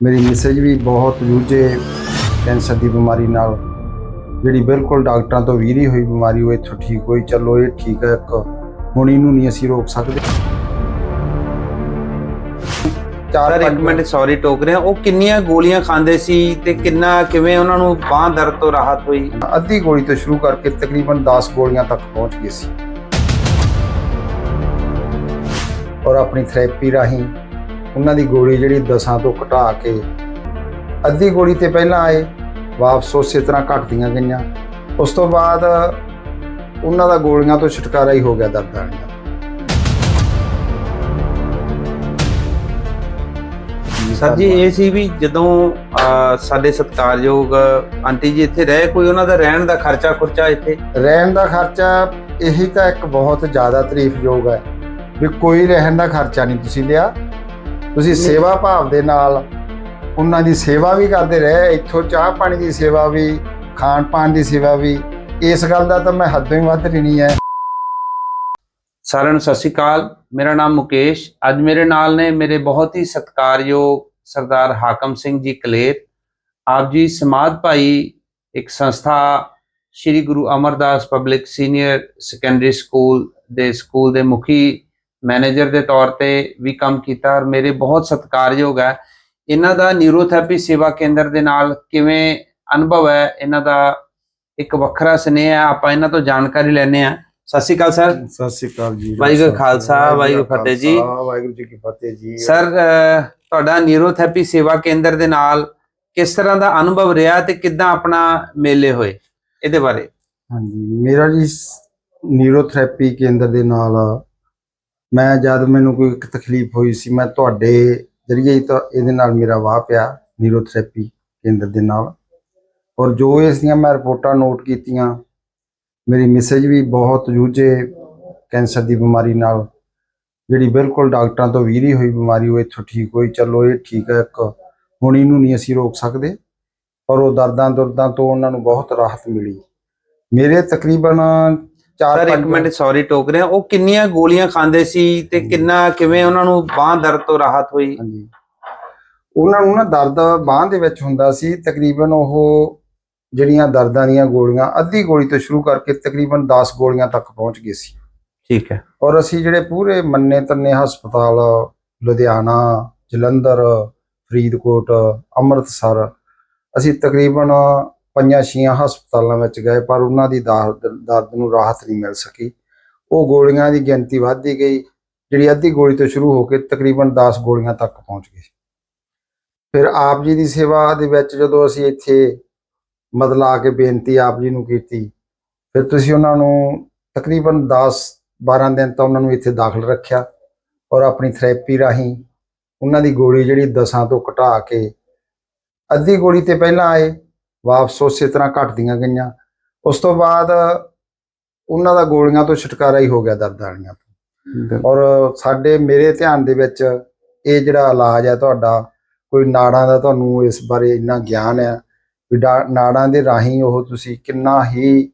ਮੇਰੀ ਮਿਸੇਜ ਵੀ ਬਹੁਤ ਜੂਝੇ ਕੈਂਸਰ ਦੀ ਬਿਮਾਰੀ ਨਾਲ। ਜਿਹੜੀ ਬਿਲਕੁਲ ਡਾਕਟਰਾਂ ਤੋਂ ਵੀਰੀ ਹੋਈ ਬਿਮਾਰੀ ਉਹ ਇੱਥੋਂ ਠੀਕ ਹੋਈ। ਚਲੋ ਇਹ ਠੀਕ ਹੈ ਇੱਕ ਹੁਣ ਇਹਨੂੰ ਨਹੀਂ ਅਸੀਂ ਰੋਕ ਸਕਦੇ। ਚਾਰ ਇੱਕ ਮਿੰਟ ਸੌਰੀ ਟੋਕ ਰਿਹਾ। ਉਹ ਕਿੰਨੀਆਂ ਗੋਲੀਆਂ ਖਾਂਦੇ ਸੀ ਤੇ ਕਿੰਨਾ ਕਿਵੇਂ ਉਹਨਾਂ ਨੂੰ ਬਾਹ ਦਰਦ ਤੋਂ ਰਾਹਤ ਹੋਈ? ਅੱਧੀ ਗੋਲੀ ਤੋਂ ਸ਼ੁਰੂ ਕਰਕੇ ਤਕਰੀਬਨ 10 ਗੋਲੀਆਂ ਤੱਕ ਪਹੁੰਚ ਗਏ ਸੀ। ਔਰ ਆਪਣੀ ਥੈਰੇਪੀ ਰਾਹੀਂ ਉਹਨਾਂ ਦੀ ਗੋਲੀ ਜਿਹੜੀ 10 ਤੋਂ ਘਟਾ ਕੇ ਅੱਧੀ ਗੋਲੀ ਤੇ ਪਹਿਲਾਂ ਆਏ ਵਾਪਸ ਉਸੇ ਤਰ੍ਹਾਂ ਘਟਦੀਆਂ ਗਈਆਂ। ਉਸ ਤੋਂ ਬਾਅਦ ਉਹਨਾਂ ਦਾ ਗੋਲੀਆਂ ਤੋਂ ਛੁਟਕਾਰਾ ਹੀ ਹੋ ਗਿਆ ਦਰਦਾਂ ਵਾਲੀਆਂ ਸਰ ਜੀ ਇਹ ਸੀ ਵੀ ਜਦੋਂ ਸਾਡੇ ਸਤਿਕਾਰਯੋਗ ਆਂਟੀ ਜੀ ਇੱਥੇ ਰਹੇ ਕੋਈ ਉਹਨਾਂ ਦਾ ਰਹਿਣ ਦਾ ਖਰਚਾ ਖੁਰਚਾ ਇੱਥੇ? ਰਹਿਣ ਦਾ ਖਰਚਾ ਇਹੀ ਤਾਂ ਇੱਕ ਬਹੁਤ ਜ਼ਿਆਦਾ ਤਾਰੀਫਯੋਗ ਹੈ ਵੀ ਕੋਈ ਰਹਿਣ ਦਾ ਖਰਚਾ ਨਹੀਂ ਤੁਸੀਂ ਲਿਆ। ਤੁਸੀਂ ਸੇਵਾ ਭਾਵ ਦੇ ਨਾਲ ਉਹਨਾਂ ਦੀ ਸੇਵਾ ਵੀ ਕਰਦੇ ਰਹੇ ਇੱਥੋਂ ਚਾਹ ਪਾਣੀ ਦੀ ਸੇਵਾ ਵੀ ਖਾਣ ਪਾਣ ਦੀ ਸੇਵਾ ਵੀ। ਇਸ ਗੱਲ ਦਾ ਤਾਂ ਮੈਂ ਹੱਦੋਂ ਹੀ ਵੱਧ ਨਹੀਂ ਹੈ। ਸਾਰਿਆਂ ਨੂੰ ਸਤਿ ਸ਼੍ਰੀ ਅਕਾਲ। ਮੇਰਾ ਨਾਮ ਮੁਕੇਸ਼। ਅੱਜ ਮੇਰੇ ਨਾਲ ਨੇ ਮੇਰੇ ਬਹੁਤ ਹੀ ਸਤਿਕਾਰਯੋਗ ਸਰਦਾਰ ਹਾਕਮ ਸਿੰਘ ਜੀ ਕਲੇਰ। ਆਪ ਜੀ ਸਮਾਦ ਭਾਈ ਇੱਕ ਸੰਸਥਾ Sri Guru Amardas public senior secondary school ਦੇ ਸਕੂਲ ਦੇ ਮੁਖੀ ਮੈਨੇਜਰ ਦੇ ਤੌਰ ਤੇ ਵੀ ਕੰਮ ਕੀਤਾ ਔਰ ਮੇਰੇ ਬਹੁਤ ਸਤਿਕਾਰਯੋਗ ਹੈ। ਇਹਨਾਂ ਦਾ ਨਿਊਰੋਥੈਰੇਪੀ ਸੇਵਾ ਕੇਂਦਰ ਦੇ ਨਾਲ ਕਿਵੇਂ ਅਨੁਭਵ ਹੈ ਇਹਨਾਂ ਦਾ ਇੱਕ ਵੱਖਰਾ ਸੁਨੇਹਾ ਹੈ ਆਪਾਂ ਇਹਨਾਂ ਤੋਂ ਜਾਣਕਾਰੀ ਲੈਣੇ ਆ ਸਤਿ ਸ਼੍ਰੀ ਅਕਾਲ ਸਰ। ਸਤਿ ਸ੍ਰੀ ਅਕਾਲ ਜੀ ਵਾਹਿਗੁਰੂ ਖਾਲਸਾ, ਵਾਹਿਗੁਰੂ ਫਤਿਹ ਜੀ। ਵਾਹਿਗੁਰੂ ਜੀ ਕੀ ਫਤਿਹ ਜੀ। ਸਰ ਤੁਹਾਡਾ ਨਿਊਰੋਥੈਰੇਪੀ ਸੇਵਾ ਕੇਂਦਰ ਦੇ ਨਾਲ ਕਿਸ ਤਰ੍ਹਾਂ ਦਾ ਅਨੁਭਵ ਰਿਹਾ ਤੇ ਕਿੱਦਾਂ ਆਪਣਾ ਮੇਲੇ ਹੋਏ? ਇਹਦੇ ਬਾਰੇ। ਹਾਂਜੀ ਮੇਰਾ ਜੀ ਨਿਊਰੋਥੈਰੇਪੀ ਕੇਂਦਰ ਦੇ ਨਾਲ ਮੈਂ ਜਦ ਮੈਨੂੰ ਕੋਈ ਇੱਕ ਤਕਲੀਫ ਹੋਈ ਸੀ, ਮੈਂ ਤੁਹਾਡੇ ਜਰੀਏ ਹੀ ਤਾਂ ਇਹਦੇ ਨਾਲ ਮੇਰਾ ਵਾਹ ਪਿਆ ਨਿਊਰੋਥੈਰੇਪੀ ਕੇਂਦਰ ਦੇ ਨਾਲ। ਔਰ ਜੋ ਇਸ ਦੀਆਂ ਮੈਂ ਰਿਪੋਰਟਾਂ ਨੋਟ ਕੀਤੀਆਂ, ਮੇਰੀ ਮਿਸੇਜ ਵੀ ਬਹੁਤ ਜੂਝੇ ਕੈਂਸਰ ਦੀ ਬਿਮਾਰੀ ਨਾਲ। ਜਿਹੜੀ ਬਿਲਕੁਲ ਡਾਕਟਰਾਂ ਤੋਂ ਵੀਰੀ ਹੋਈ ਬਿਮਾਰੀ, ਉਹ ਇੱਥੋਂ ਠੀਕ ਹੋਈ। ਚਲੋ, ਇਹ ਠੀਕ ਹੈ, ਇੱਕ ਹੁਣ ਇਹਨੂੰ ਨਹੀਂ ਅਸੀਂ ਰੋਕ ਸਕਦੇ। ਪਰ ਉਹ ਦਰਦਾਂ ਦੁਰਦਾਂ ਤੋਂ ਉਹਨਾਂ ਨੂੰ ਬਹੁਤ ਰਾਹਤ ਮਿਲੀ। ਮੇਰੇ ਤਕਰੀਬਨ ਚਾਰ ਸਰ ਇੱਕ ਮਿੰਟ ਸੌਰੀ ਟੋਕ ਰਿਹਾ। ਉਹ ਕਿੰਨੀਆਂ ਗੋਲੀਆਂ ਖਾਂਦੇ ਸੀ ਤੇ ਕਿੰਨਾ ਕਿਵੇਂ ਉਹਨਾਂ ਨੂੰ ਬਾਹ ਦਰਦ ਤੋਂ ਰਾਹਤ ਹੋਈ? ਹਾਂਜੀ। ਉਹਨਾਂ ਨੂੰ ਨਾ ਦਰਦ ਬਾਹ ਦੇ ਵਿੱਚ ਹੁੰਦਾ ਸੀ। ਤਕਰੀਬਨ ਉਹ ਜਿਹੜੀਆਂ ਦਰਦਾਂ ਦੀਆਂ ਗੋਲੀਆਂ ਅੱਧੀ ਗੋਲੀ ਤੋਂ ਸ਼ੁਰੂ ਕਰਕੇ ਤਕਰੀਬਨ 10 ਗੋਲੀਆਂ ਤੱਕ ਪਹੁੰਚ ਗਏ ਸੀ। ਠੀਕ ਹੈ। ਔਰ ਅਸੀਂ ਜਿਹੜੇ ਪੂਰੇ ਮੰਨੇ ਤੰਨੇ ਹਸਪਤਾਲ ਲੁਧਿਆਣਾ ਜਲੰਧਰ ਫਰੀਦਕੋਟ ਅੰਮ੍ਰਿਤਸਰ ਅਸੀਂ ਤਕਰੀਬਨ ਪੰਜਾਂ ਛੀਆਂ ਹਸਪਤਾਲਾਂ ਵਿੱਚ ਗਏ, ਪਰ ਉਹਨਾਂ ਦੀ ਦਰਦ ਦਰਦ ਨੂੰ ਰਾਹਤ ਨਹੀਂ ਮਿਲ ਸਕੀ। ਉਹ ਗੋਲੀਆਂ ਦੀ ਗਿਣਤੀ ਵੱਧਦੀ ਗਈ, ਜਿਹੜੀ ਅੱਧੀ ਗੋਲੀ ਤੋਂ ਸ਼ੁਰੂ ਹੋ ਕੇ ਤਕਰੀਬਨ 10 ਗੋਲੀਆਂ ਤੱਕ ਪਹੁੰਚ ਗਈ। ਫਿਰ ਆਪ ਜੀ ਦੀ ਸੇਵਾ ਦੇ ਵਿੱਚ ਜਦੋਂ ਅਸੀਂ ਇੱਥੇ ਮਦਲਾ ਆ ਕੇ ਬੇਨਤੀ ਆਪ ਜੀ ਨੂੰ ਕੀਤੀ, ਫਿਰ ਤੁਸੀਂ ਉਹਨਾਂ ਨੂੰ ਤਕਰੀਬਨ 10 12 ਦਿਨ ਤਾਂ ਉਹਨਾਂ ਨੂੰ ਇੱਥੇ ਦਾਖਲ ਰੱਖਿਆ ਔਰ ਆਪਣੀ ਥੈਰੇਪੀ ਰਾਹੀਂ ਉਹਨਾਂ ਦੀ ਗੋਲੀ ਜਿਹੜੀ 10 ਤੋਂ ਘਟਾ ਕੇ ਅੱਧੀ ਗੋਲੀ ਤੇ ਪਹਿਲਾਂ ਆਏ। ਵਾਪਸ ਉਸੇ ਤਰ੍ਹਾਂ ਘਟਦੀਆਂ ਗਈਆਂ। ਉਸ ਤੋਂ ਬਾਅਦ ਉਹਨਾਂ ਦਾ ਗੋਲੀਆਂ ਤੋਂ ਛੁਟਕਾਰਾ ਹੀ ਹੋ ਗਿਆ ਦਰਦਾਂ ਵਾਲੀਆਂ ਤੋਂ। ਔਰ ਸਾਡੇ ਮੇਰੇ ਧਿਆਨ ਦੇ ਵਿੱਚ ਇਹ ਜਿਹੜਾ ਇਲਾਜ ਹੈ ਤੁਹਾਡਾ ਕੋਈ ਨਾੜਾਂ ਦਾ ਤੁਹਾਨੂੰ ਇਸ ਬਾਰੇ ਇੰਨਾ ਗਿਆਨ ਹੈ ਵੀ ਨਾੜਾਂ ਦੇ ਰਾਹੀਂ ਉਹ ਤੁਸੀਂ ਕਿੰਨਾ ਹੀ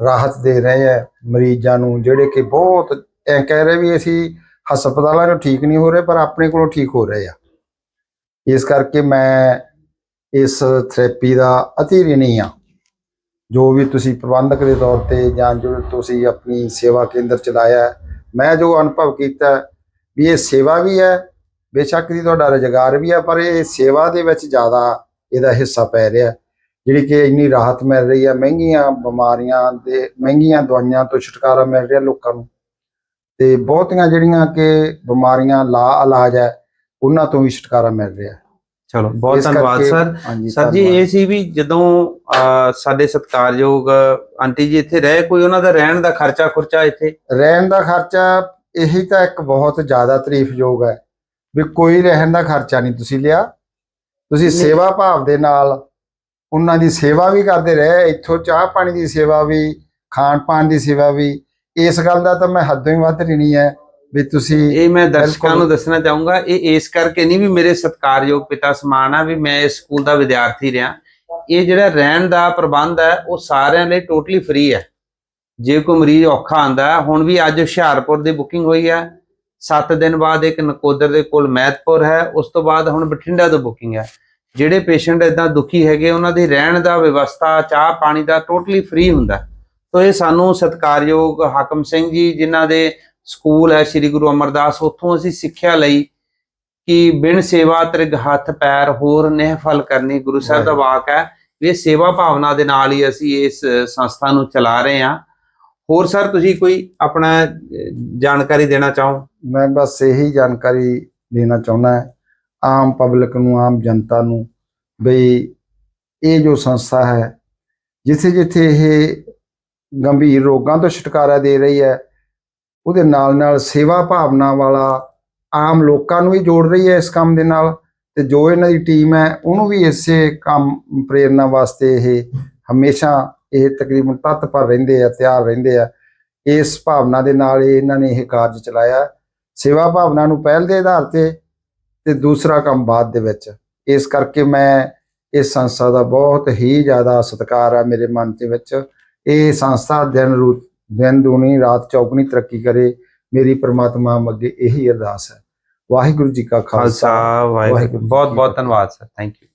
ਰਾਹਤ ਦੇ ਰਹੇ ਹੈ ਮਰੀਜ਼ਾਂ ਨੂੰ ਜਿਹੜੇ ਕਿ ਬਹੁਤ ਐ ਕਹਿ ਰਹੇ ਵੀ ਅਸੀਂ ਹਸਪਤਾਲਾਂ 'ਚੋਂ ਠੀਕ ਨਹੀਂ ਹੋ ਰਹੇ ਪਰ ਆਪਣੇ ਕੋਲੋਂ ਠੀਕ ਹੋ ਰਹੇ ਆ। ਇਸ ਕਰਕੇ ਮੈਂ ਇਸ ਥੈਰੇਪੀ ਦਾ ਅਤੀ ਰਿਣੀ ਆ। ਜੋ ਵੀ ਤੁਸੀਂ ਪ੍ਰਬੰਧਕ ਦੇ ਤੌਰ ਤੇ ਜਾਂ ਜੋ ਤੁਸੀਂ ਆਪਣੀ ਸੇਵਾ ਕੇਂਦਰ ਚਲਾਇਆ ਮੈਂ ਜੋ ਅਨੁਭਵ ਕੀਤਾ ਵੀ ਇਹ ਸੇਵਾ ਵੀ ਹੈ, ਬੇਸ਼ੱਕ ਦੀ ਤੁਹਾਡਾ ਰੁਜ਼ਗਾਰ ਵੀ ਹੈ, ਪਰ ਇਹ ਸੇਵਾ ਦੇ ਵਿੱਚ ਜ਼ਿਆਦਾ ਇਹਦਾ ਹਿੱਸਾ ਪੈ ਰਿਹਾ ਜਿਹੜੀ ਕਿ ਇੰਨੀ ਰਾਹਤ ਮਿਲ ਰਹੀ ਹੈ, ਮਹਿੰਗੀਆਂ ਬਿਮਾਰੀਆਂ ਦੇ, ਮਹਿੰਗੀਆਂ ਦਵਾਈਆਂ ਤੋਂ ਛੁਟਕਾਰਾ ਮਿਲ ਰਿਹਾ ਲੋਕਾਂ ਨੂੰ। ਤੇ ਬਹੁਤੀਆਂ ਜਿਹੜੀਆਂ ਕਿ ਬਿਮਾਰੀਆਂ ਲਾ ਇਲਾਜ ਹੈ, ਉਹਨਾਂ ਤੋਂ ਵੀ ਛੁਟਕਾਰਾ ਮਿਲ ਰਿਹਾ ਚਲੋ ਬਹੁਤ ਧੰਨਵਾਦ ਸਰ। ਸਰ ਜੀ। ਇਹ ਸੀ ਵੀ ਜਦੋਂ ਸਾਡੇ ਸਤਿਕਾਰਯੋਗ ਆਂਟੀ ਜੀ ਇੱਥੇ ਰਹੇ ਕੋਈ ਉਹਨਾਂ ਦਾ ਰਹਿਣ ਦਾ ਖਰਚਾ ਖੁਰਚਾ ਇੱਥੇ? ਰਹਿਣ ਦਾ ਖਰਚਾ ਇਹੀ ਤਾਂ ਇੱਕ ਬਹੁਤ ਜ਼ਿਆਦਾ ਤਾਰੀਫਯੋਗ ਹੈ ਵੀ ਕੋਈ ਰਹਿਣ ਦਾ ਖਰਚਾ ਨਹੀਂ ਤੁਸੀਂ ਲਿਆ। ਤੁਸੀਂ। ਸੇਵਾ ਭਾਵ ਦੇ ਨਾਲ ਉਹਨਾਂ ਦੀ ਸੇਵਾ ਵੀ ਕਰਦੇ ਰਹੇ ਇੱਥੋਂ ਚਾਹ ਪਾਣੀ ਦੀ ਸੇਵਾ ਵੀ ਖਾਣ ਪਾਣ ਦੀ ਸੇਵਾ ਵੀ। ਇਸ ਗੱਲ ਦਾ ਤਾਂ ਮੈਂ ਹੱਦੋਂ ਹੀ ਵੱਧ ਨਹੀਂ ਹੈ। ਵੀ ਤੁਸੀਂ ਇਹ ਮੈਂ ਦਰਸ਼ਕਾਂ। ਨੂੰ ਦੱਸਣਾ ਚਾਹੂੰਗਾ ਇਹ ਇਸ ਕਰਕੇ ਨਹੀਂ ਵੀ ਮੇਰੇ ਸਤਿਕਾਰਯੋਗ ਪਿਤਾ ਸਮਾਨ ਆ ਵੀ ਮੈਂ ਇਸ ਸਕੂਲ ਦਾ ਵਿਦਿਆਰਥੀ ਰਿਹਾ ਇਹ ਜਿਹੜਾ ਰਹਿਣ ਦਾ ਪ੍ਰਬੰਧ ਹੈ ਉਹ ਸਾਰਿਆਂ ਲਈ ਟੋਟਲੀ ਫ੍ਰੀ ਹੈ ਜੇ ਕੋਈ ਮਰੀਜ਼ ਔਖਾ ਆਂਦਾ ਹੁਣ ਵੀ ਅੱਜ ਹੁਸ਼ਿਆਰਪੁਰ ਦੀ ਬੁਕਿੰਗ ਹੋਈ ਹੈ 7 ਦਿਨ ਬਾਅਦ ਇੱਕ ਨਕੋਦਰ ਦੇ ਕੋਲ ਮਹਿਤਪੁਰ ਹੈ ਉਸ ਤੋਂ ਬਾਅਦ ਹੁਣ ਬਠਿੰਡਾ ਤੋਂ ਬੁਕਿੰਗ ਹੈ ਜਿਹੜੇ ਪੇਸ਼ੈਂਟ ਇਦਾਂ ਦੁਖੀ ਹੈਗੇ ਉਹਨਾਂ ਦੀ ਰਹਿਣ ਦਾ ਵਿਵਸਥਾ ਚਾਹ ਪਾਣੀ ਦਾ ਟੋਟਲੀ ਫ੍ਰੀ ਹੁੰਦਾ। ਤੋ ਇਹ ਸਾਨੂੰ ਸਤਿਕਾਰਯੋਗ ਹਾਕਮ ਸਿੰਘ ਜੀ ਜਿਨ੍ਹਾਂ ਦੇ ਸਕੂਲ ਹੈ ਸ੍ਰੀ ਗੁਰੂ ਅਮਰਦਾਸ ਉੱਥੋਂ ਅਸੀਂ ਸਿੱਖਿਆ ਲਈ ਕਿ ਬਿਨ ਸੇਵਾ ਤ੍ਰਿਗ ਹੱਥ ਪੈਰ ਹੋਰ ਨਿਹਫਲ ਕਰਨੀ ਗੁਰੂ ਸਾਹਿਬ ਦਾ ਵਾਕ ਹੈ ਇਹ ਸੇਵਾ ਭਾਵਨਾ ਦੇ ਨਾਲ ਹੀ ਅਸੀਂ ਇਸ ਸੰਸਥਾ ਨੂੰ ਚਲਾ ਰਹੇ ਹਾਂ। ਹੋਰ ਸਰ ਤੁਸੀਂ ਕੋਈ ਆਪਣਾ ਜਾਣਕਾਰੀ ਦੇਣਾ ਚਾਹੋ? ਮੈਂ ਬਸ ਇਹੀ ਜਾਣਕਾਰੀ ਦੇਣਾ ਚਾਹੁੰਦਾ ਹਾਂ ਆਮ ਪਬਲਿਕ ਨੂੰ ਆਮ ਜਨਤਾ ਨੂੰ ਬਈ ਇਹ ਜੋ ਸੰਸਥਾ ਹੈ ਜਿੱਥੇ ਜਿੱਥੇ ਇਹ ਗੰਭੀਰ ਰੋਗਾਂ ਤੋਂ ਛੁਟਕਾਰਾ ਦੇ ਰਹੀ ਹੈ ਉਹਦੇ ਨਾਲ ਨਾਲ ਸੇਵਾ ਭਾਵਨਾ ਵਾਲਾ ਆਮ ਲੋਕਾਂ ਨੂੰ ਵੀ ਜੋੜ ਰਹੀ ਹੈ ਇਸ ਕੰਮ ਦੇ ਨਾਲ ਤੇ ਜੋ ਇਹਨਾਂ ਦੀ ਟੀਮ ਹੈ ਉਹਨੂੰ ਵੀ ਇਸੇ ਕੰਮ ਪ੍ਰੇਰਨਾ ਵਾਸਤੇ ਇਹ ਹਮੇਸ਼ਾ ਇਹ ਤਕਰੀਬਨ ਤਤਪਰ ਰਹਿੰਦੇ ਆ, ਤਿਆਰ ਰਹਿੰਦੇ ਆ। ਇਸ ਭਾਵਨਾ ਦੇ ਨਾਲ ਇਹਨਾਂ ਨੇ ਇਹ ਕਾਰਜ ਚਲਾਇਆ। ਸੇਵਾ ਭਾਵਨਾ ਨੂੰ ਪਹਿਲ ਦੇ ਆਧਾਰ ਤੇ ਤੇ ਦੂਸਰਾ ਕੰਮ ਬਾਅਦ ਦੇ ਵਿੱਚ। ਇਸ ਕਰਕੇ ਮੈਂ ਇਸ ਸੰਸਥਾ ਦਾ ਬਹੁਤ ਹੀ ਜ਼ਿਆਦਾ ਸਤਿਕਾਰ ਆ ਮੇਰੇ ਮਨ ਦੇ ਵਿੱਚ। ਇਹ ਸੰਸਥਾ ਦਿਨ ਦਿਨ ਦੂਣੀ ਰਾਤ ਚੌਗਣੀ ਤਰੱਕੀ ਕਰੇ ਮੇਰੀ ਪ੍ਰਮਾਤਮਾ ਅੱਗੇ ਇਹੀ ਅਰਦਾਸ ਹੈ। ਵਾਹਿਗੁਰੂ ਜੀ ਕਾ ਖਾਲਸਾ ਵਾਹਿਗੁਰੂ ਬਹੁਤ ਬਹੁਤ। ਧੰਨਵਾਦ ਸਰ ਥੈਂਕ ਯੂ